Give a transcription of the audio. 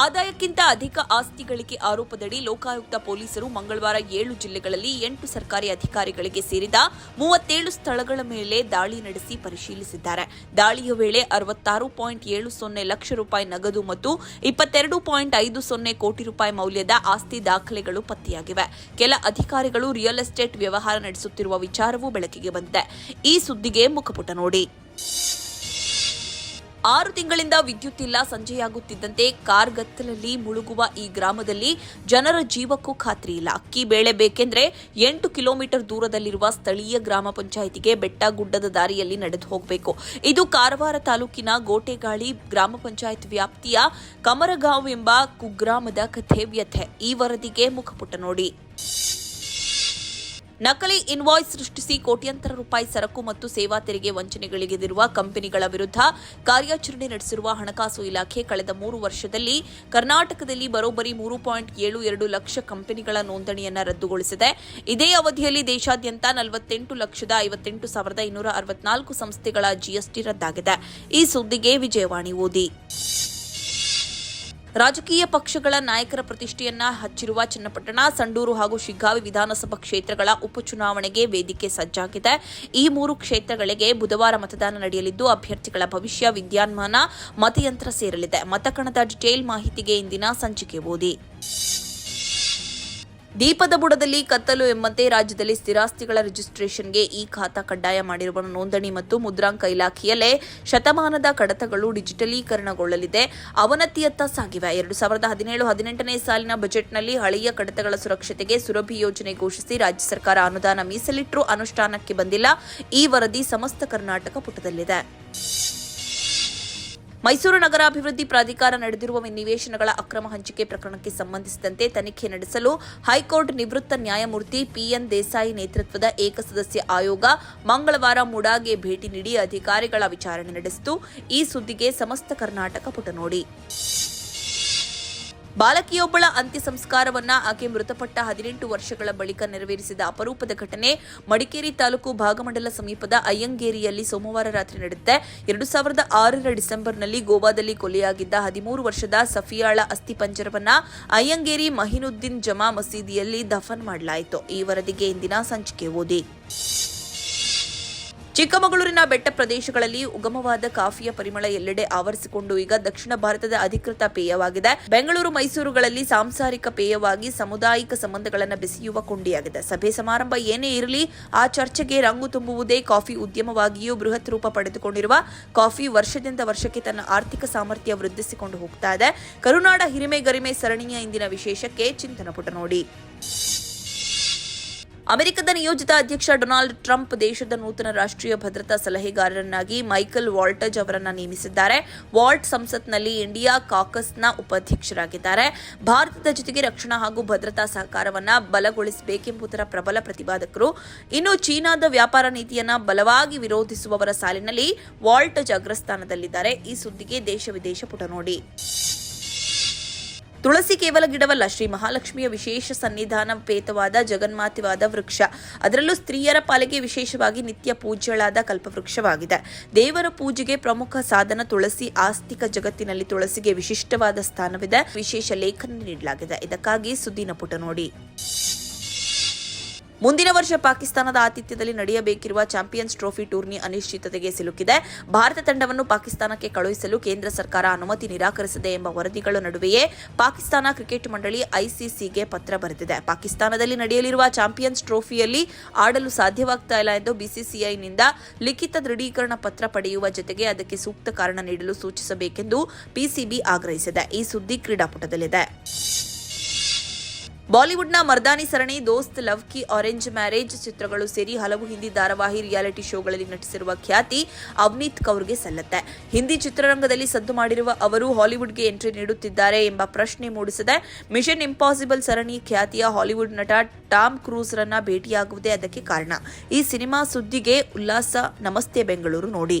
ಆದಾಯಕ್ಕಿಂತ ಅಧಿಕ ಆಸ್ತಿ ಗಳಿಕೆ ಆರೋಪದಡಿ ಲೋಕಾಯುಕ್ತ ಪೊಲೀಸರು ಮಂಗಳವಾರ ಏಳು ಜಿಲ್ಲೆಗಳಲ್ಲಿ ಎಂಟು ಸರ್ಕಾರಿ ಅಧಿಕಾರಿಗಳಿಗೆ ಸೇರಿದ ಮೂವತ್ತೇಳು ಸ್ಥಳಗಳ ಮೇಲೆ ದಾಳಿ ನಡೆಸಿ ಪರಿಶೀಲಿಸಿದ್ದಾರೆ. ದಾಳಿಯ ವೇಳೆ ಅರವತ್ತಾರು ಪಾಯಿಂಟ್ ಏಳು ಸೊನ್ನೆ ಲಕ್ಷ ರೂಪಾಯಿ ನಗದು ಮತ್ತು ಇಪ್ಪತ್ತೆರಡು ಪಾಯಿಂಟ್ ಐದು ಸೊನ್ನೆ ಕೋಟಿ ರೂಪಾಯಿ ಮೌಲ್ಯದ ಆಸ್ತಿ ದಾಖಲೆಗಳು ಪತ್ತೆಯಾಗಿವೆ. ಕೆಲ ಅಧಿಕಾರಿಗಳು ರಿಯಲ್ ಎಸ್ಟೇಟ್ ವ್ಯವಹಾರ ನಡೆಸುತ್ತಿರುವ ವಿಚಾರವೂ ಬೆಳಕಿಗೆ ಬಂದಿದೆ. ಈ ಸುದ್ದಿಗೆ ಮುಖಪುಟ ನೋಡಿ. ಆರು ತಿಂಗಳಿಂದ ವಿದ್ಯುತ್ ಇಲ್ಲ, ಸಂಜೆಯಾಗುತ್ತಿದ್ದಂತೆ ಕಾರ್ಗತ್ತಲಲ್ಲಿ ಮುಳುಗುವ ಈ ಗ್ರಾಮದಲ್ಲಿ ಜನರ ಜೀವಕ್ಕೂ ಖಾತ್ರಿ ಇಲ್ಲ. ಅಕ್ಕಿ ಬೇಳೆ ಬೇಕೆಂದ್ರೆ ಎಂಟು ಕಿಲೋಮೀಟರ್ ದೂರದಲ್ಲಿರುವ ಸ್ಥಳೀಯ ಗ್ರಾಮ ಪಂಚಾಯಿತಿಗೆ ಬೆಟ್ಟ ಗುಡ್ಡದ ದಾರಿಯಲ್ಲಿ ನಡೆದು ಹೋಗಬೇಕು. ಇದು ಕಾರವಾರ ತಾಲೂಕಿನ ಗೋಟೆಗಾಳಿ ಗ್ರಾಮ ಪಂಚಾಯತ್ ವ್ಯಾಪ್ತಿಯ ಕಮರಗಾಂವ್ ಎಂಬ ಕುಗ್ರಾಮದ ಕಥೆ ವ್ಯಥೆ. ಈ ವರದಿಗೆ ಮುಖಪುಟ ನೋಡಿ. ನಕಲಿ ಇನ್ವಾಯ್ಸ್ ಸೃಷ್ಟಿಸಿ ಕೋಟ್ಯಂತರ ರೂಪಾಯಿ ಸರಕು ಮತ್ತು ಸೇವಾ ತೆರಿಗೆ ವಂಚನೆಗಳಿಗೆದಿರುವ ಕಂಪನಿಗಳ ವಿರುದ್ಧ ಕಾರ್ಯಾಚರಣೆ ನಡೆಸಿರುವ ಹಣಕಾಸು ಇಲಾಖೆ ಕಳೆದ ಮೂರು ವರ್ಷದಲ್ಲಿ ಕರ್ನಾಟಕದಲ್ಲಿ ಬರೋಬ್ಬರಿ ಮೂರು ಪಾಯಿಂಟ್ ಏಳು ಎರಡು ಲಕ್ಷ ಕಂಪನಿಗಳ ನೋಂದಣಿಯನ್ನು ರದ್ದುಗೊಳಿಸಿದೆ. ಇದೇ ಅವಧಿಯಲ್ಲಿ ದೇಶಾದ್ಯಂತ ನಲವತ್ತೆಂಟು ಲಕ್ಷದ ಐವತ್ತೆಂಟು ಸಾವಿರದ ಇನ್ನೂರ ಅರವತ್ನಾಲ್ಕು ಸಂಸ್ಥೆಗಳ ಜಿಎಸ್ಟಿ ರದ್ದಾಗಿದೆ. ಈ ಸುದ್ದಿಗೆ ವಿಜಯವಾಣಿ ಓದಿ. ರಾಜಕೀಯ ಪಕ್ಷಗಳ ನಾಯಕರ ಪ್ರತಿಷ್ಠೆಯನ್ನ ಹಚ್ಚಿರುವ ಚನ್ನಪಟ್ಟಣ, ಸಂಡೂರು ಹಾಗೂ ಶಿಗ್ಗಾವಿ ವಿಧಾನಸಭಾ ಕ್ಷೇತ್ರಗಳ ಉಪಚುನಾವಣೆಗೆ ವೇದಿಕೆ ಸಜ್ಜಾಗಿದೆ. ಈ ಮೂರು ಕ್ಷೇತ್ರಗಳಿಗೆ ಬುಧವಾರ ಮತದಾನ ನಡೆಯಲಿದ್ದು, ಅಭ್ಯರ್ಥಿಗಳ ಭವಿಷ್ಯ, ವಿದ್ಯಾನ್ಮಾನ, ಮತಯಂತ್ರ ಸೇರಲಿದೆ. ಮತಕಣದ ಡಿಟೇಲ್ ಮಾಹಿತಿಗೆ ಇಂದಿನ ಸಂಚಿಕೆ ಓದಿ. ದೀಪದ ಬುಡದಲ್ಲಿ ಕತ್ತಲು ಎಂಬಂತೆ ರಾಜ್ಯದಲ್ಲಿ ಸ್ಥಿರಾಸ್ತಿಗಳ ರಿಜಿಸ್ಟ್ರೇಷನ್ಗೆ ಈ ಖಾತಾ ಕಡ್ಡಾಯ ಮಾಡಿರುವ ನೋಂದಣಿ ಮತ್ತು ಮುದ್ರಾಂಕ ಇಲಾಖೆಯಲ್ಲೇ ಶತಮಾನದ ಕಡತಗಳು ಡಿಜಿಟಲೀಕರಣಗೊಳ್ಳಲಿದೆ. ಅವನತಿಯತ್ತ ಸಾಗಿವೆ. ಎರಡು ಸಾವಿರದ ಹದಿನೇಳು, ಹದಿನೆಂಟನೇ ಸಾಲಿನ ಬಜೆಟ್ನಲ್ಲಿ ಹಳೆಯ ಕಡತಗಳ ಸುರಕ್ಷತೆಗೆ ಸುರಭಿ ಯೋಜನೆ ಘೋಷಿಸಿ ರಾಜ್ಯ ಸರ್ಕಾರ ಅನುದಾನ ಮೀಸಲಿಟ್ಟರೂ ಅನುಷ್ಠಾನಕ್ಕೆ ಬಂದಿಲ್ಲ. ಈ ವರದಿ ಸಮಸ್ತ ಕರ್ನಾಟಕ ಪುಟದಲ್ಲಿದೆ. ಮೈಸೂರು ನಗರಾಭಿವೃದ್ಧಿ ಪ್ರಾಧಿಕಾರ ನಡೆದಿರುವ ನಿವೇಶನಗಳ ಅಕ್ರಮ ಹಂಚಿಕೆ ಪ್ರಕರಣಕ್ಕೆ ಸಂಬಂಧಿಸಿದಂತೆ ತನಿಖೆ ನಡೆಸಲು ಹೈಕೋರ್ಟ್ ನಿವೃತ್ತ ನ್ಯಾಯಮೂರ್ತಿ ಪಿಎನ್ ದೇಸಾಯಿ ನೇತೃತ್ವದ ಏಕಸದಸ್ಯ ಆಯೋಗ ಮಂಗಳವಾರ ಮುಡಾಗೆ ಭೇಟಿ ನೀಡಿ ಅಧಿಕಾರಿಗಳ ವಿಚಾರಣೆ ನಡೆಸಿತು. ಈ ಸುದ್ದಿಗೆ ಸಮಸ್ತ ಕರ್ನಾಟಕ ಪುಟ ನೋಡಿ ಬಾಲಕಿಯೊಬ್ಬಳ ಅಂತ್ಯ ಸಂಸ್ಕಾರವನ್ನ ಆಕೆ ಮೃತಪಟ್ಟ ಹದಿನೆಂಟು ವರ್ಷಗಳ ಬಳಿಕ ನೆರವೇರಿಸಿದ ಅಪರೂಪದ ಘಟನೆ ಮಡಿಕೇರಿ ತಾಲೂಕು ಭಾಗಮಂಡಲ ಸಮೀಪದ ಅಯ್ಯಂಗೇರಿಯಲ್ಲಿ ಸೋಮವಾರ ರಾತ್ರಿ ನಡೆದಿದೆ. ಎರಡು ಸಾವಿರದ ಆರರ ಡಿಸೆಂಬರ್ನಲ್ಲಿ ಗೋವಾದಲ್ಲಿ ಕೊಲೆಯಾಗಿದ್ದ ಹದಿಮೂರು ವರ್ಷದ ಸಫಿಯಾಳ ಅಸ್ಥಿಪಂಜರವನ್ನ ಅಯ್ಯಂಗೇರಿ ಮಹಿನುದ್ದೀನ್ ಜಮಾ ಮಸೀದಿಯಲ್ಲಿ ದಫನ್ ಮಾಡಲಾಯಿತು. ಈ ವರದಿಗೆ ಇಂದಿನ ಸಂಚಿಕೆ ಓದಿ. ಚಿಕ್ಕಮಗಳೂರಿನ ಬೆಟ್ಟ ಪ್ರದೇಶಗಳಲ್ಲಿ ಉಗಮವಾದ ಕಾಫಿಯ ಪರಿಮಳ ಎಲ್ಲೆಡೆ ಆವರಿಸಿಕೊಂಡು ಈಗ ದಕ್ಷಿಣ ಭಾರತದ ಅಧಿಕೃತ ಪೇಯವಾಗಿದೆ. ಬೆಂಗಳೂರು, ಮೈಸೂರುಗಳಲ್ಲಿ ಸಾಂಸಾರಿಕ ಪೇಯವಾಗಿ ಸಾಮುದಾಯಿಕ ಸಂಬಂಧಗಳನ್ನು ಬೆಸೆಯುವ ಕೊಂಡಿಯಾಗಿದೆ. ಸಭೆ ಸಮಾರಂಭ ಏನೇ ಇರಲಿ, ಆ ಚರ್ಚೆಗೆ ರಂಗು ತುಂಬುವುದೇ ಕಾಫಿ ಉದ್ಯಮವಾಗಿಯೂ ಬೃಹತ್ ರೂಪ ಪಡೆದುಕೊಂಡಿರುವ. ಕಾಫಿ ವರ್ಷದಿಂದ ವರ್ಷಕ್ಕೆ ತನ್ನ ಆರ್ಥಿಕ ಸಾಮರ್ಥ್ಯ ವೃದ್ಧಿಸಿಕೊಂಡು ಹೋಗ್ತಾ ಇದೆ. ಕರುನಾಡ ಹಿರಿಮೆ ಗರಿಮೆ ಸರಣಿಯ ಇಂದಿನ ವಿಶೇಷಕ್ಕೆ ಚಿಂತನ ಪುಟ ನೋಡಿ. ಅಮೆರಿಕದ ನಿಯೋಜಿತ ಅಧ್ಯಕ್ಷ ಡೊನಾಲ್ಡ್ ಟ್ರಂಪ್ ದೇಶದ ನೂತನ ರಾಷ್ಟ್ರೀಯ ಭದ್ರತಾ ಸಲಹೆಗಾರರನ್ನಾಗಿ ಮೈಕಲ್ ವಾಲ್ಟಜ್ ಅವರನ್ನು ನೇಮಿಸಿದ್ದಾರೆ. ವಾಲ್ಟ್ ಸಂಸತ್ನಲ್ಲಿ ಇಂಡಿಯಾ ಕಾಕಸ್ನ ಉಪಾಧ್ಯಕ್ಷರಾಗಿದ್ದಾರೆ. ಭಾರತದ ಜೊತೆಗೆ ರಕ್ಷಣಾ ಹಾಗೂ ಭದ್ರತಾ ಸಹಕಾರವನ್ನು ಬಲಗೊಳಿಸಬೇಕೆಂಬುದರ ಪ್ರಬಲ ಪ್ರತಿಪಾದಕರು ಇನ್ನು ಚೀನಾದ ವ್ಯಾಪಾರ ನೀತಿಯನ್ನು ಬಲವಾಗಿ ವಿರೋಧಿಸುವವರ ಸಾಲಿನಲ್ಲಿ ವಾಲ್ಟಜ್ ಅಗ್ರಸ್ಥಾನದಲ್ಲಿದ್ದಾರೆ. ಈ ಸುದ್ದಿಗೆ ದೇಶ ವಿದೇಶ ಪುಟ ನೋಡಿ ತುಳಸಿ ಕೇವಲ ಗಿಡವಲ್ಲ, ಶ್ರೀ ಮಹಾಲಕ್ಷ್ಮಿಯ ವಿಶೇಷ ಸನ್ನಿಧಾನ ಪೇತವಾದ ಜಗನ್ಮಾತಿವಾದ ವೃಕ್ಷ. ಅದರಲ್ಲೂ ಸ್ತ್ರೀಯರ ಪಾಲಿಗೆ ವಿಶೇಷವಾಗಿ ನಿತ್ಯ ಪೂಜ್ಯಳಾದ ಕಲ್ಪವೃಕ್ಷವಾಗಿದೆ. ದೇವರ ಪೂಜೆಗೆ ಪ್ರಮುಖ ಸಾಧನ ತುಳಸಿ, ಆಸ್ತಿಕ ಜಗತ್ತಿನಲ್ಲಿ ತುಳಸಿಗೆ ವಿಶಿಷ್ಟವಾದ ಸ್ಥಾನವಿದೆ. ವಿಶೇಷ ಲೇಖನ ನೀಡಲಾಗಿದೆ. ಇದಕ್ಕಾಗಿ ಸುದ್ದಿನ ಪುಟ ನೋಡಿ. ಮುಂದಿನ ವರ್ಷ ಪಾಕಿಸ್ತಾನದ ಆತಿಥ್ಯದಲ್ಲಿ ನಡೆಯಬೇಕಿರುವ ಚಾಂಪಿಯನ್ಸ್ ಟ್ರೋಫಿ ಟೂರ್ನಿ ಅನಿಶ್ಚಿತತೆಗೆ ಸಿಲುಕಿದೆ. ಭಾರತ ತಂಡವನ್ನು ಪಾಕಿಸ್ತಾನಕ್ಕೆ ಕಳುಹಿಸಲು ಕೇಂದ್ರ ಸರ್ಕಾರ ಅನುಮತಿ ನಿರಾಕರಿಸಿದೆ ಎಂಬ ವರದಿಗಳ ನಡುವೆಯೇ ಪಾಕಿಸ್ತಾನ ಕ್ರಿಕೆಟ್ ಮಂಡಳಿ ಐಸಿಸಿಗೆ ಪತ್ರ ಬರೆದಿದೆ. ಪಾಕಿಸ್ತಾನದಲ್ಲಿ ನಡೆಯಲಿರುವ ಚಾಂಪಿಯನ್ಸ್ ಟ್ರೋಫಿಯಲ್ಲಿ ಆಡಲು ಸಾಧ್ಯವಾಗ್ತಾ ಇಲ್ಲ ಎಂದು ಬಿಸಿಸಿಐನಿಂದ ಲಿಖಿತ ದೃಢೀಕರಣ ಪತ್ರ ಪಡೆಯುವ ಜೊತೆಗೆ ಅದಕ್ಕೆ ಸೂಕ್ತ ಕಾರಣ ನೀಡಲು ಸೂಚಿಸಬೇಕೆಂದು ಪಿಸಿಬಿ ಆಗ್ರಹಿಸಿದೆ. ಈ ಸುದ್ದಿ ಕ್ರೀಡಾಪಟದಲ್ಲಿದೆ. ಬಾಲಿವುಡ್ನ ಮರ್ದಾನಿ ಸರಣಿ, ದೋಸ್ತ್ ಲವ್ ಕಿ ಆರೆಂಜ್ ಮ್ಯಾರೇಜ್ ಚಿತ್ರಗಳು ಸೇರಿ ಹಲವು ಹಿಂದಿ ಧಾರಾವಾಹಿ ರಿಯಾಲಿಟಿ ಶೋಗಳಲ್ಲಿ ನಟಿಸಿರುವ ಖ್ಯಾತಿ ಅವನೀತ್ ಕೌರ್ಗೆ ಸಲ್ಲತ್ತೆ. ಹಿಂದಿ ಚಿತ್ರರಂಗದಲ್ಲಿ ಸದ್ದು ಮಾಡಿರುವ ಅವರು ಹಾಲಿವುಡ್ಗೆ ಎಂಟ್ರಿ ನೀಡುತ್ತಿದ್ದಾರೆ ಎಂಬ ಪ್ರಶ್ನೆ ಮೂಡಿಸಿದೆ ಮಿಷನ್ ಇಂಪಾಸಿಬಲ್ ಸರಣಿ ಖ್ಯಾತಿಯ ಹಾಲಿವುಡ್ ನಟ ಟಾಮ್ ಕ್ರೂಸ್ರನ್ನ ಭೇಟಿಯಾಗುವುದೇ ಅದಕ್ಕೆ ಕಾರಣ. ಈ ಸಿನಿಮಾ ಸುದ್ದಿಗೆ ಉಲ್ಲಾಸ, ನಮಸ್ತೆ ಬೆಂಗಳೂರು ನೋಡಿ.